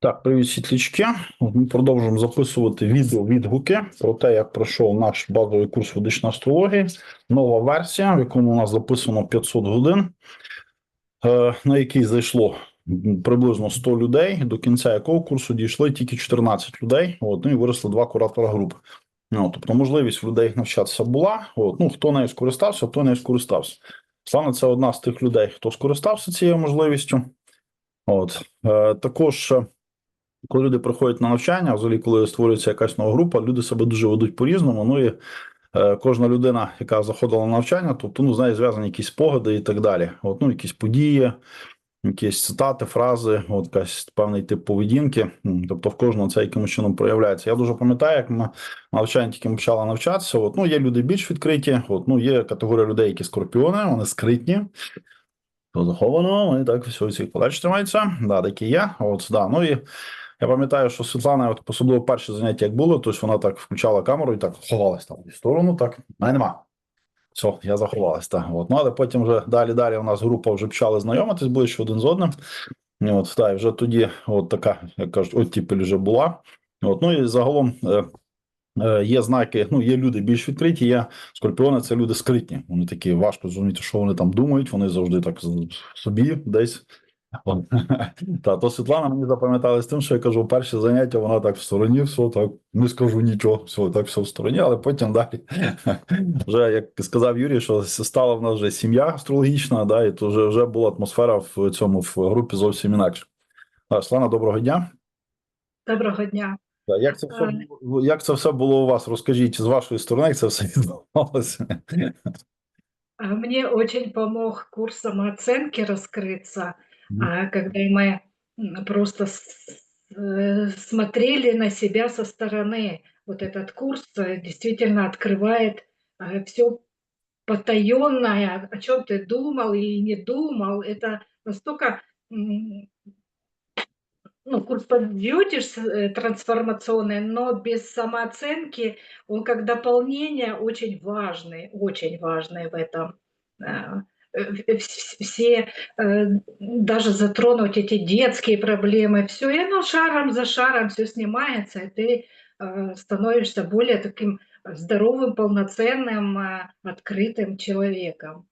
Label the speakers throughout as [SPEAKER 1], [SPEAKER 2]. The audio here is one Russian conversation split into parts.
[SPEAKER 1] Так, привіт, світлячки. Ми продовжуємо записувати відео відгуки про те, як пройшов наш базовий курс ведичної астрології. Нова версія, в якому у нас записано 500 годин, е, на який зайшло приблизно 100 людей. До кінця якого курсу дійшли тільки 14 людей. От, ну і виросли два куратора груп. Ну, тобто, можливість в людей навчатися була. От, ну, хто нею скористався, хто нею скористався. Слава, це одна з тих людей, хто скористався цією можливістю. От, е, також. Коли люди приходять на навчання, взагалі, коли створюється якась нова група, люди себе дуже ведуть по-різному. Ну і е, кожна людина, яка заходила на навчання, тобто ну, з нею зв'язані якісь спогади і так далі. От, ну, якісь події, якісь цитати, фрази, от якась певний тип поведінки. Тобто, в кожного це якимось чином проявляється. Я дуже пам'ятаю, як ми на навчанні тільки почали навчатися. От, ну, є люди більш відкриті, от, ну, є категорія людей, які скорпіони, вони скритні. То заховано, вони так все ці подальше тримаються. Да, такі є. От, да. Ну і я пам'ятаю, що Світлана, от особливо перші заняття, як було, то вона так включала камеру і так ховалась там в сторону, так, мене нема. Все, я заховалась. Так. От. Ну, але потім вже далі-далі у нас група вже почали знайомитись ближче один з одним. От, та, і вже тоді от така, як кажуть, оттіпель вже була. От, ну і загалом е, е, є знаки, ну, є люди більш відкриті, є скорпіони, це люди скритні. Вони такі важко зрозуміти, що вони там думають, вони завжди так собі десь. Та, то Світлана мені запам'яталась тим, що я кажу, перше заняття вона так в стороні, все так, не скажу нічого, все так все в стороні, але потім далі. Вже як сказав Юрій, що стала в нас вже сім'я астрологічна, да, і то вже, вже була атмосфера в цьому в групі зовсім інакше. Світлана, доброго дня.
[SPEAKER 2] Доброго дня.
[SPEAKER 1] Так, Як це, все,
[SPEAKER 2] Е.
[SPEAKER 1] як це все було у вас? Розкажіть з вашої сторони, як це все відбувалося.
[SPEAKER 2] А, Мне очень помог курс самооценки раскрыться,
[SPEAKER 1] Мгм.
[SPEAKER 2] А, когда мы просто э, смотрели на себя со стороны. Вот этот курс э, действительно открывает все потаенное, о чем ты думал и не думал. Это настолько ну, курс подбьютишь э, трансформационный, но без самооценки он как дополнение очень важный, очень важный в этом. Э, Все э, даже затронуть эти детские проблемы, все, и оно шаром за шаром все снимается, и ты э, становишься более таким здоровым, полноценным, открытым человеком.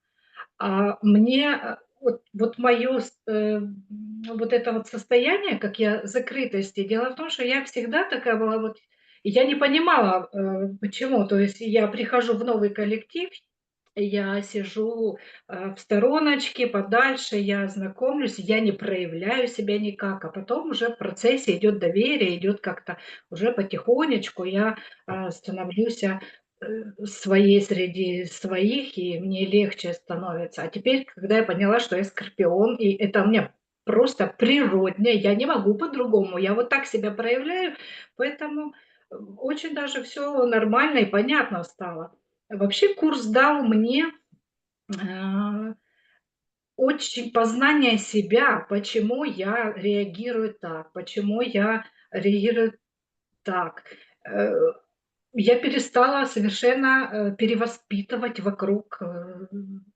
[SPEAKER 2] А мне вот, вот мое вот это вот состояние, как я закрытости, дело в том, что я всегда такая была вот, я не понимала, почему. То есть я прихожу в новый коллектив, я сижу э, в стороночке, подальше, я знакомлюсь, я не проявляю себя никак, а потом уже в процессе идет доверие, идет как-то уже потихонечку я э, становлюсь э, своей среди своих, и мне легче становится. А теперь, когда я поняла, что я скорпион, и это у меня просто природное, я не могу по-другому, я вот так себя проявляю, поэтому э, очень даже все нормально и понятно стало. Вообще курс дал мне а, очень познание себя, почему я реагирую так, почему я реагирую так. Э, Я перестала совершенно э, перевоспитывать вокруг э,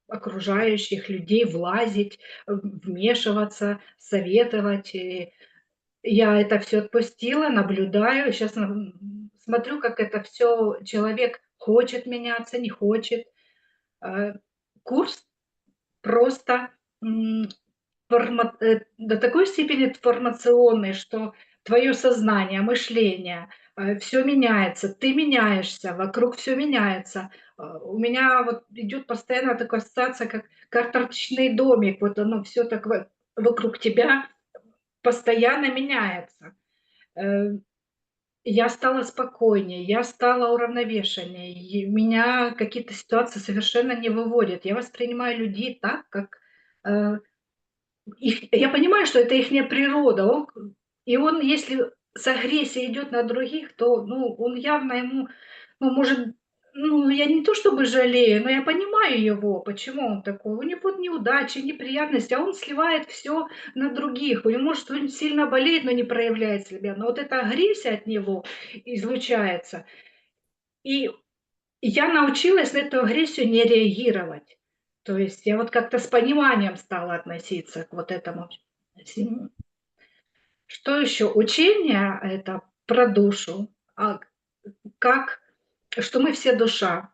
[SPEAKER 2] окружающих людей, влазить, э, вмешиваться, советовать. И я это все отпустила, наблюдаю. Сейчас смотрю, как это все человек хочет меняться, не хочет. Э, Курс просто э, до такой степени информационный, что твое сознание, мышление, все меняется, ты меняешься, вокруг все меняется. А, У меня вот идет постоянно такая ассоциация, как карточный домик, вот оно все так во- вокруг тебя постоянно меняется. Я стала спокойнее, я стала уравновешеннее, и меня какие-то ситуации совершенно не выводят. Я воспринимаю людей так, как э, их я понимаю, что это ихняя природа. Он и он, если с агрессией идет на других, то, ну, он явно ему, ну, может, ну, я не то чтобы жалею, но я понимаю его, почему он такой. У него неудачи, неприятности, а он сливает все на других. У него, может, он сильно болеет, но не проявляет себя. Но вот эта агрессия от него излучается. И я научилась на эту агрессию не реагировать. То есть я вот как-то с пониманием стала относиться к вот этому. Что еще? Учение это про душу, а как, что мы все душа.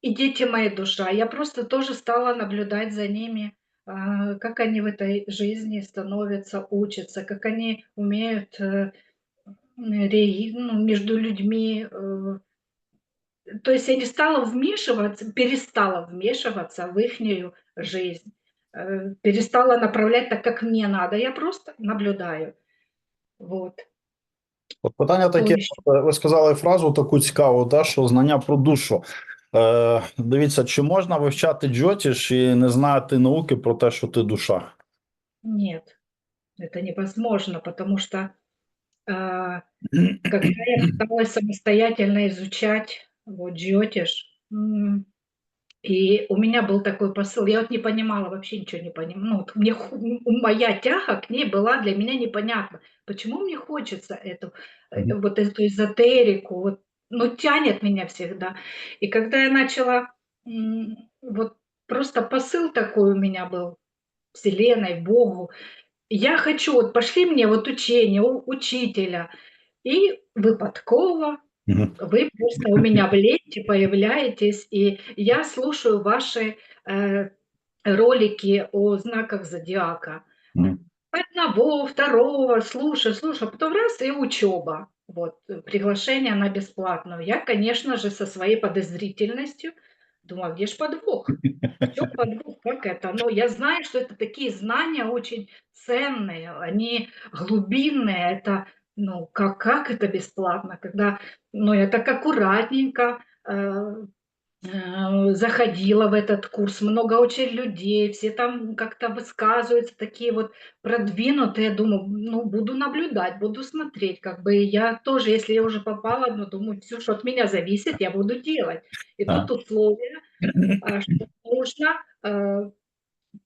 [SPEAKER 2] И дети мои душа. Я просто тоже стала наблюдать за ними, а, как они в этой жизни становятся, учатся, как они умеют, э, ну, между людьми, э. То есть я не стала вмешиваться, перестала вмешиваться в ихнюю жизнь, э, перестала направлять так, как мне надо. Я просто наблюдаю. Вот.
[SPEAKER 1] От питання таке,
[SPEAKER 2] ще?
[SPEAKER 1] ви сказали фразу таку цікаву, та, що знання про душу. Е, дивіться, чи можна вивчати джотіш і не знати науки про те, що ти душа?
[SPEAKER 2] Нет, это невозможно, потому что, а, когда я пыталась самостоятельно изучать вот джотиш, и у меня был такой посыл, я вот не понимала, вообще ничего не понимала. Ну, вот мне моя тяга к ней была для меня непонятна. Почему мне хочется эту,
[SPEAKER 1] Мгм.
[SPEAKER 2] э, вот эту эзотерику, вот, ну, тянет меня всегда. И когда я начала, вот просто посыл такой у меня был Вселенной, Богу: я хочу, вот пошли мне вот учение у учителя. И выпадково
[SPEAKER 1] Мгм.
[SPEAKER 2] Вы просто у меня в ленте появляетесь, и я слушаю ваши, э, ролики о знаках зодиака. Одного, второго слушаю, слушаю, потом раз- и учеба. Вот, приглашение на бесплатную. Я, конечно же, со своей подозрительностью думаю: где ж подвох? Чём подвох? Как это? Но я знаю, что это такие знания очень ценные, они глубинные. Это, ну, как как это бесплатно? Когда, ну, я так аккуратненько, э, э, заходила в этот курс, много очень людей, все там как-то высказываются, такие вот продвинутые. Думаю, ну, буду наблюдать, буду смотреть. Как бы я тоже, если я уже попала, ну, думаю, всё, что от меня зависит, я буду делать. И тут условие, а, что нужно, э,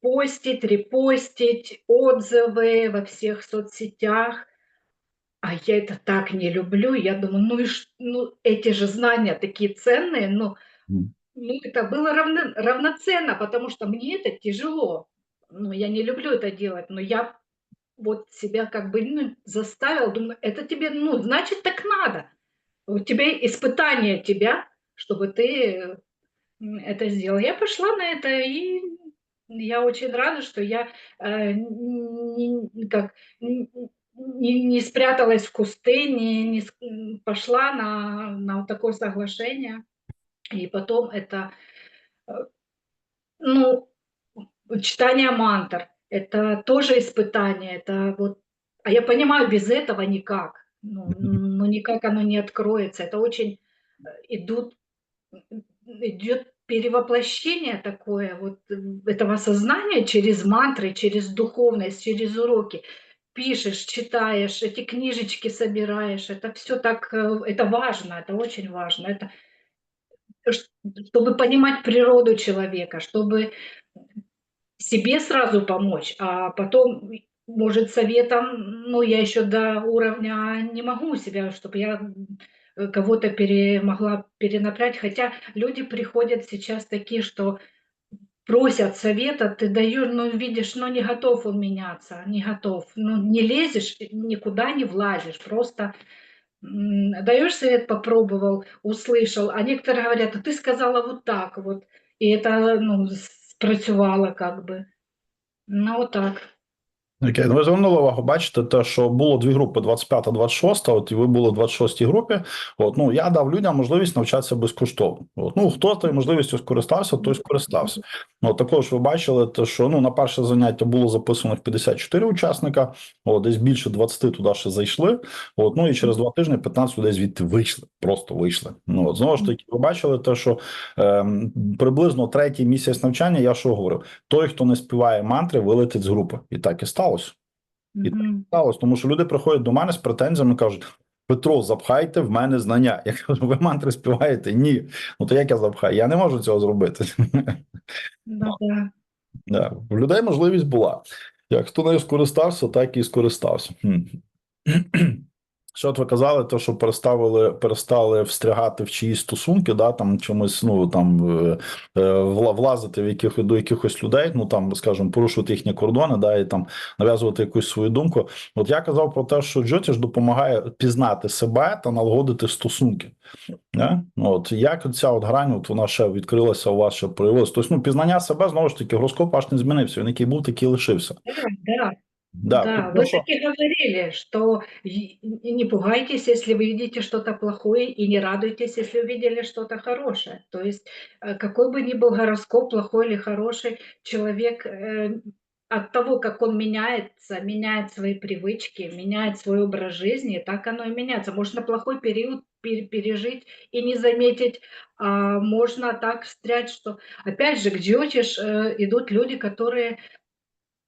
[SPEAKER 2] постить, репостить отзывы во всех соцсетях. А я это так не люблю. Я думаю, ну и ш ну, эти же знания такие ценные, ну
[SPEAKER 1] Мгм.
[SPEAKER 2] ну, это было равно равноценно, потому что мне это тяжело. Ну, я не люблю это делать, но я вот себя как бы, ну, заставила, думаю, это тебе, ну, значит, так надо. У тебя испытание тебя, чтобы ты, м, это сделала. Я пошла на это, и я очень рада, что я, э, н н как, н не не спряталась в кусты, не не пошла на на вот такое соглашение. И потом это, э, ну, читание мантр- это тоже испытание. Это вот а я понимаю, без этого никак. Ну ну, никак оно не откроется. Это очень, э, идут идёт перевоплощение такое вот, этого сознания через мантры, через духовность, через уроки. Пишешь, читаешь, эти книжечки собираешь. Это всё так, э, это важно, это очень важно. Это чтобы понимать природу человека, чтобы себе сразу помочь, а потом, может, советом, ну, я еще до уровня не могу себя, чтобы я, э, кого-то пере могла перенаправить. Хотя люди приходят сейчас такие, что просят совета, ты даешь, но видишь, но не готов он меняться, не готов. Ну, не лезешь, и никуда не влазишь. Просто, м, даешь совет, попробовал, услышал, а некоторые говорят: "А ты сказала вот так вот". И это, ну, спрацювало как бы. Ну, вот так.
[SPEAKER 1] Окей. Ну, ви звернули увагу, бачите, те, що було дві групи: 25, 26, от і ви були в 26 групі. От, ну, я дав людям можливість навчатися безкоштовно. От, ну, хто тою можливістю скористався, той скористався. Ну, також ви бачили, те, що ну, на перше заняття було записано 54 учасника, от, десь більше 20 туди ще зайшли. От, ну і через два тижні 15 людей звідти вийшли, просто вийшли. Ну, от, знову ж таки, ви бачили те, що ем, приблизно третій місяць навчання, я що говорив, той, хто не співає мантри, вилетить з групи. І так і сталося. І так
[SPEAKER 2] Мгм.
[SPEAKER 1] сталося, тому що люди приходять до мене з претензіями і кажуть: Петро, запхайте в мене знання. Я кажу, ви мантри співаєте? Ні. Ну то як я запхаю? Я не можу цього зробити.
[SPEAKER 2] Ну да.
[SPEAKER 1] Да. В людей можливість була. Як хто нею скористався, так і скористався. Що от ви казали, то що переставили, перестали встрягати в чиїсь стосунки, да, там чомусь, ну там е, е, вла- влазити в яких до якихось людей, ну там, скажімо, порушувати їхні кордони, да, і там нав'язувати якусь свою думку. От я казав про те, що Джотіш допомагає пізнати себе та налагодити стосунки. Не? Ну, От як ця от грань, от вона ще відкрилася у вас, ще проявилася. Тобто, ну, пізнання себе знову ж таки, гороскоп аж не змінився. Він який був, такий лишився.
[SPEAKER 2] Да, да,
[SPEAKER 1] Да,
[SPEAKER 2] да. Вы
[SPEAKER 1] що-
[SPEAKER 2] таки говорили, что и- и не пугайтесь, если вы видите что-то плохое, и не радуйтесь, если увидели что-то хорошее. То есть, э, какой бы ни был гороскоп, плохой или хороший, человек э, от того, как он меняется, меняет свои привычки, меняет свой образ жизни, так оно и меняется. Можно плохой период пер- пережить и не заметить, а можно так встрять, что, опять же, к Джотиш э, идут люди, которые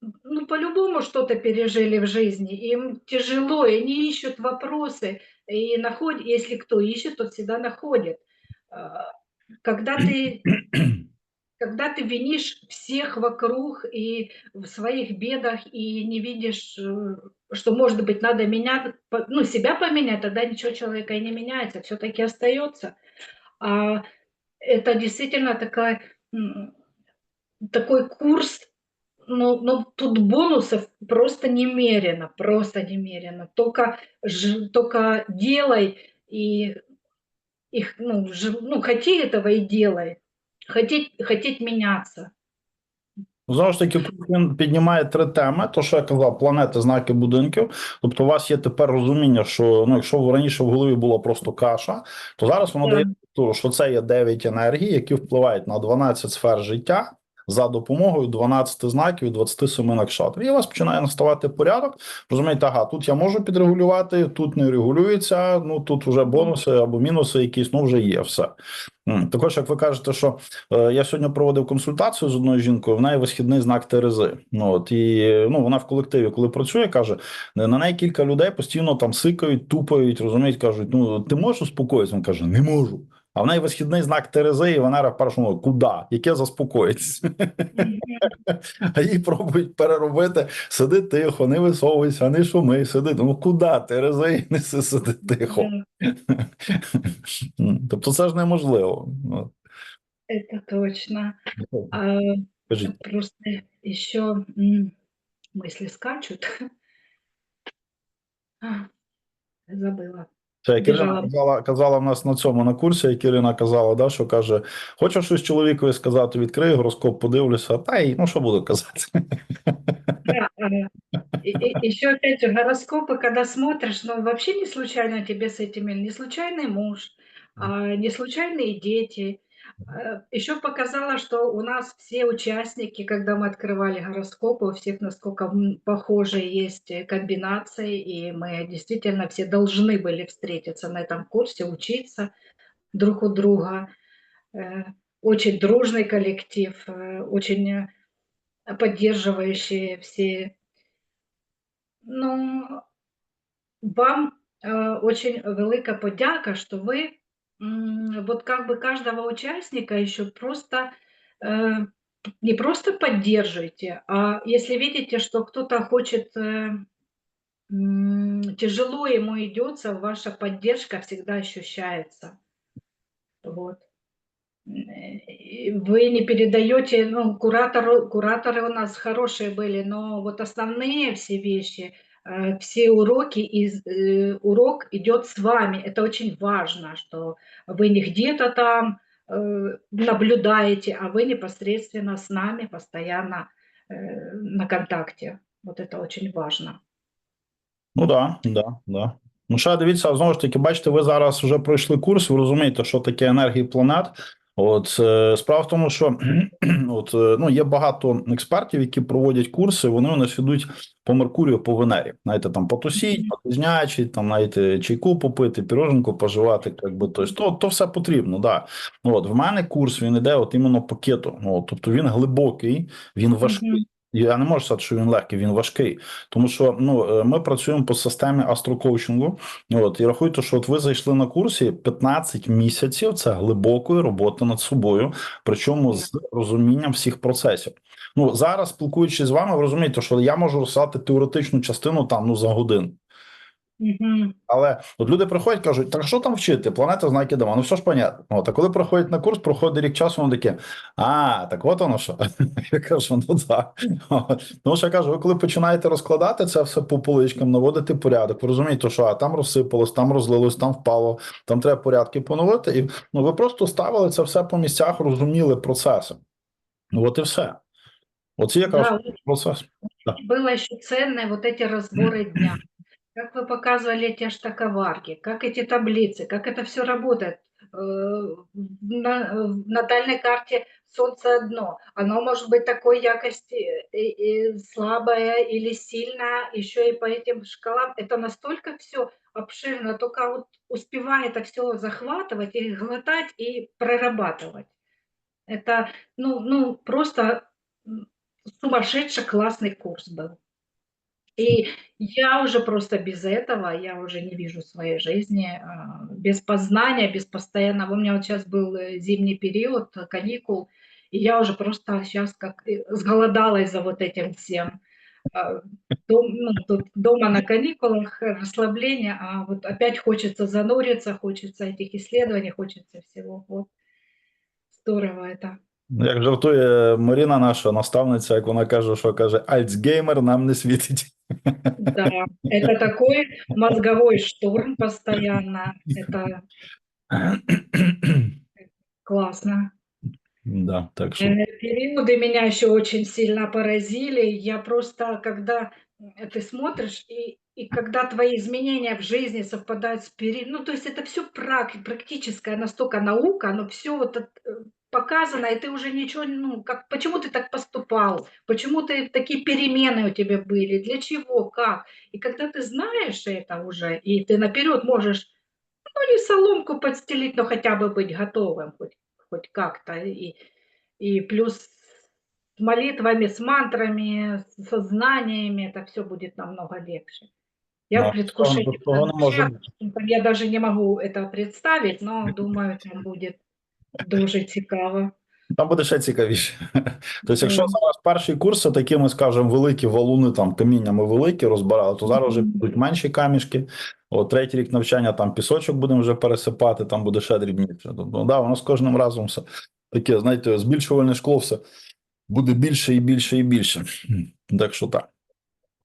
[SPEAKER 2] ну, по-любому что-то пережили в жизни, им тяжело, и они ищут вопросы, и находят, если кто ищет, тот всегда находит. А, Когда ты, когда ты винишь всех вокруг и в своих бедах, и не видишь, э, что, может быть, надо менять, по- ну, себя поменять, тогда ничего человека и не меняется, все-таки остается. А это действительно такая, такой курс, ну, ну, тут бонусов просто немерено, просто немерено. Только, ж- только делай и их, ну, ж- ну, хоти этого и делай. Хотеть, хотеть меняться.
[SPEAKER 1] Знову ж таки, тут він піднімає три теми: то, що я казав, планети, знаки будинків. Тобто, у вас є тепер розуміння, що ну, якщо раніше в голові була просто каша, то зараз воно
[SPEAKER 2] Так.
[SPEAKER 1] дає що це є 9 енергій, які впливають на 12 сфер життя. За допомогою 12 знаків і 27 накшатр. І у вас починає наставати порядок. Розумієте, ага, тут я можу підрегулювати, тут не регулюється. Ну тут вже бонуси або мінуси, якісь ну вже є все. Також, як ви кажете, що Е, Я сьогодні проводив консультацію з одною жінкою. В неї висхідний знак Терези. Ну от і ну вона в колективі, коли працює, каже на неї кілька людей постійно там сикають, тупають, розуміють, кажуть: ну ти можеш успокоїтися? Він каже, не можу А в неї висхідний знак Терези, і Венера в першому куди? Яке заспокоїтися? А їй пробують переробити. Сиди тихо, не висовуйся, не шуми, сиди. Ну куди Терези? Не си- сиди тихо.
[SPEAKER 2] Да,
[SPEAKER 1] М, Тобто це ж неможливо. Ну,
[SPEAKER 2] Это точно. А,
[SPEAKER 1] Кажіть.
[SPEAKER 2] просто еще мысли скачут. А, Забыла.
[SPEAKER 1] Це як Ірина
[SPEAKER 2] Біжала.
[SPEAKER 1] казала, казала в нас на цьому на курсі, як Ірина казала, да, що каже: хочу щось чоловікові сказати, відкрий гороскоп, подивлюся, та й ну що буду казати.
[SPEAKER 2] Да, а, и- и- еще опять же гороскопы, когда смотришь, ну вообще не случайно тебе с этими, не случайный муж, а, не случайные дети. Еще показала, что у нас все участники, когда мы открывали гороскопы, у всех насколько м, похожие есть э, комбинации, и мы действительно все должны были встретиться на этом курсе, учиться друг у друга. Э, Очень дружный коллектив, э, очень э, поддерживающие все. Ну, вам э, очень велика подяка, что вы вот как бы каждого участника еще просто э, не просто поддерживаете, а если видите, что кто-то хочет, э, тяжело ему идется, ваша поддержка всегда ощущается. Вот. Э, Вы не передаете, ну, куратору, кураторы у нас хорошие были, но вот основные все вещи, все уроки, из, э, урок идет с вами. Это очень важно, что вы не где-то там э, наблюдаете, а вы непосредственно с нами постоянно э, на контакте. Вот это очень важно.
[SPEAKER 1] Ну да, да, да. Ну, ще дивіться, знову ж таки, бачите, ви зараз вже пройшли курс, ви розумієте, що таке енергії планет. От е, справа в тому, що от е, ну є багато експертів, які проводять курси. Вони у нас ідуть по Меркурію, по Венері. Знаєте, там потусіть, потузнячі, там знаєте, чайку попити, піроженку поживати, якби то, то, то все потрібно. Да. От в мене курс він іде от іменно пакету. От, тобто він глибокий, він важкий. Я не можу сказати, що він легкий, він важкий. Тому що ну е, ми працюємо по системі астрокоучингу. От і рахуйте, що от ви зайшли на курсі 15 місяців. Це глибокої роботи над собою, причому з розумінням всіх процесів. Ну зараз, спілкуючись з вами, ви розумієте, що я можу розсати теоретичну частину там ну за годину.
[SPEAKER 2] Мгм.
[SPEAKER 1] Але от люди приходять, кажуть, так що там вчити? Планета знаки дома. Ну все ж понятно. От, а коли приходять на курс, проходить рік часу, вони такі, а, так от воно що. Я кажу, ну так. От. Тому що я кажу, ви коли починаєте розкладати це все по поличкам, наводити порядок, ви розумієте, що а, там розсипалось, там розлилось, там впало, там треба порядки поновити. І ну, ви просто ставили це все по місцях, розуміли процеси. Ну от і все. Оце якраз
[SPEAKER 2] Да,
[SPEAKER 1] процес.
[SPEAKER 2] было еще ценное вот эти разборы дня. Как вы показывали эти штаковарки, как эти таблицы, как это все работает. Э, На, э, на натальной карте солнце одно, оно может быть такой якости и, и слабое или сильное, еще и по этим шкалам. Это настолько все обширно, только вот успевай это все захватывать и глотать и прорабатывать. Это, ну, ну просто сумасшедший классный курс был. И я уже просто без этого, я уже не вижу своей жизни, а, без познания, без постоянного. У меня вот сейчас был э, зимний период, э, каникул, и я уже просто сейчас как э, сголодалась за вот этим всем. А, дом- ну, тут дома на каникулах, расслабление, а вот опять хочется зануриться, хочется этих исследований, хочется всего. Вот. Здорово это.
[SPEAKER 1] Ну, Як жартує Маріна, наша наставниця, як вона каже, що каже, Альцгеймер нам не світить.
[SPEAKER 2] Да, это такой мозговой штурм постоянно. Это классно.
[SPEAKER 1] Да, так що
[SPEAKER 2] Э, Периоды меня еще очень сильно поразили. Я просто, когда э, ты смотришь, и, и когда твои изменения в жизни совпадают с периодом, ну, то есть это все практическая настолько наука, оно все вот это, э, показано, и ты уже ничего, ну, как, почему ты так поступал, почему ты такие перемены у тебя были, для чего, как. И когда ты знаешь это уже, и ты наперед можешь, ну, не соломку подстелить, но хотя бы быть готовым хоть, хоть как-то. И, и плюс с молитвами, с мантрами, со знаниями, это все будет намного легче. Я
[SPEAKER 1] Да,
[SPEAKER 2] в предвкушении.
[SPEAKER 1] без того не
[SPEAKER 2] буду
[SPEAKER 1] може
[SPEAKER 2] общаться. Там Я даже не могу это представить, но думаю, там будет дуже цікаво.
[SPEAKER 1] там буде ще цікавіше. Тобто, якщо зараз перший курс це такі, ми скажемо, великі валуни, там каміннями великі розбирали, то зараз вже будуть менші камішки. От третій рік навчання там пісочок будемо вже пересипати, там буде ще дрібніше. Тобто, да, воно з кожним разом все таке, знаєте, збільшувальне шкло все буде більше і більше і більше. Так що так.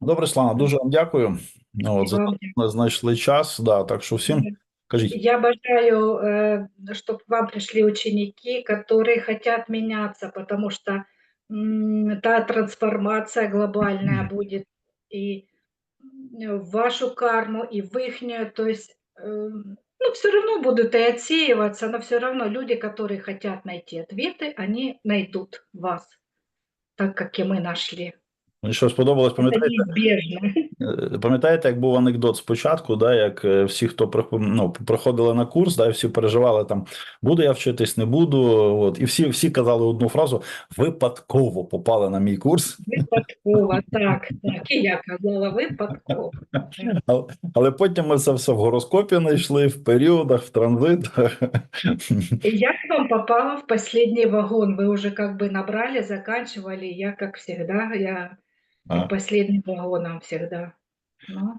[SPEAKER 1] Добре, Слана, дуже вам дякую. От, за те, що знайшли час. Да, так що всім кажіть.
[SPEAKER 2] Я бажаю, чтобы к вам пришли ученики, которые хотят меняться, потому что та трансформация глобальная будет и в вашу карму, и в ихнюю. То есть, э, ну, все равно будут и отсеиваться, но все равно люди, которые хотят найти ответы, они найдут вас, так как и мы нашли.
[SPEAKER 1] Мені що сподобалось,
[SPEAKER 2] Это
[SPEAKER 1] пам'ятаєте,
[SPEAKER 2] неизбежно.
[SPEAKER 1] Е, Пам'ятаєте, як був анекдот спочатку, да, як е, всі, хто прихо- ну, приходили на курс, да, і всі переживали там, буду я вчитись, не буду. От, і всі, всі казали одну фразу: випадково попали на мій курс.
[SPEAKER 2] Випадково, так, так. І я казала, випадково.
[SPEAKER 1] Але, але потім ми це все в гороскопі знайшли, в періодах, в транзитах.
[SPEAKER 2] И я к вам попала в последний вагон. Вы уже как бы набрали, заканчивали. Я, как всегда, я
[SPEAKER 1] А.
[SPEAKER 2] последним вагоном завжди. Ну,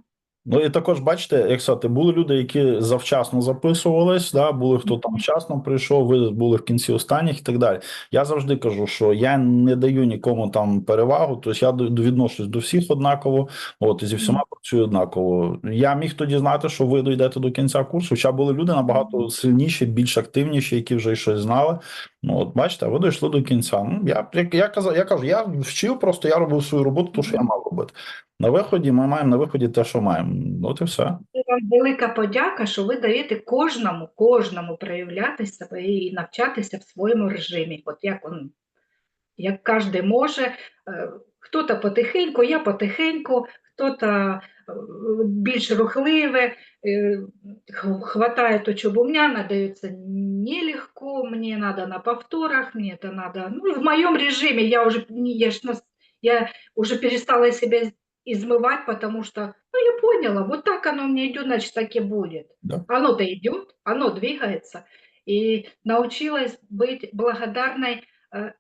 [SPEAKER 1] Ну і також бачите, як сказати, були люди, які завчасно записувались, да, були хто там вчасно прийшов, ви були в кінці останніх і так далі. Я завжди кажу, що я не даю нікому там перевагу, тобто я відношусь до всіх однаково, от і зі всіма
[SPEAKER 2] Мгм.
[SPEAKER 1] однаково. Я міг тоді знати, що ви дійдете до кінця курсу. Хоча були люди набагато сильніші, більш активніші, які вже щось знали. Ну от бачите, ви дійшли до кінця. Ну я як я казав, я кажу, я вчив, просто я робив свою роботу, то що я мав робити. На виході ми маємо на виході те, що маємо. От і все.
[SPEAKER 2] вам велика подяка, що ви даєте кожному, кожному проявляти себе і навчатися в своєму режимі. От як он, як кожен може, Е, хто-то потихеньку, я потихеньку, хто-то більш рухливе, хватає то, меня надается нелегко, мне надо на повторах, мне это надо, ну, в моем режиме, я уже, я, ж я уже перестала себя измывать, потому что, ну, я поняла, вот так оно мне идет, значит, так и будет.
[SPEAKER 1] Да.
[SPEAKER 2] Оно-то идет, оно двигается, и научилась быть благодарной э,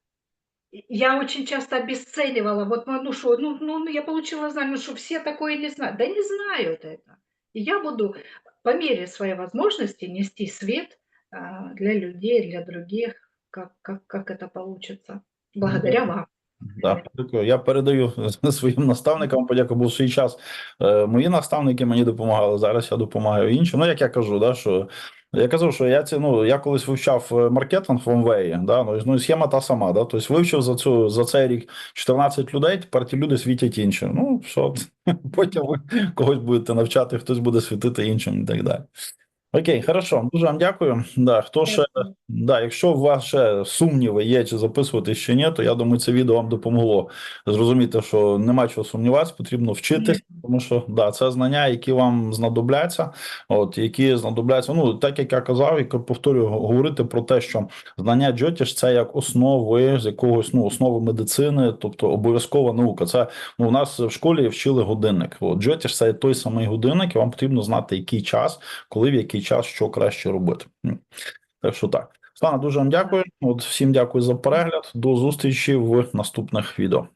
[SPEAKER 2] я очень часто обесценивала, вот, ну, ну что, ну, ну, ну, я получила знание, ну что, все такое не знают. Да не знают это. И я буду по мере своей возможности нести свет а, для людей, для других, как, как, как это получится. Благодаря вам.
[SPEAKER 1] Да, дякую. Я передаю своїм наставникам подяку, бо в свій час е, мої наставники мені допомагали. Зараз я допомагаю іншим. Ну, як я кажу, да, що я казав, що я ці, ну, я колись вивчав е, маркетинг в Омвеї, да, ну, ну, схема та сама. Да, тобто вивчив за цю за цей рік 14 людей, тепер ті люди світять іншим. Ну, що, потім ви когось будете навчати, хтось буде світити іншим і так далі. Окей, хорошо, дуже вам дякую. Да, хто ще Да, якщо у вас ще сумніви є, чи записувати чи ні, то я думаю, це відео вам допомогло зрозуміти, що нема чого сумніватися, потрібно вчитись, тому що да, це знання, які вам знадобляться, от які знадобляться. Ну так як я казав, і повторюю, говорити про те, що знання джотіш це як основи з якогось ну основи медицини, тобто обов'язкова наука. Це ну у нас в школі вчили годинник. От джотіш це той самий годинник, і вам потрібно знати, який час, коли в який час що краще робити. М. Так що так. Слана, дуже вам дякую. От всім дякую за перегляд. До зустрічі в наступних відео.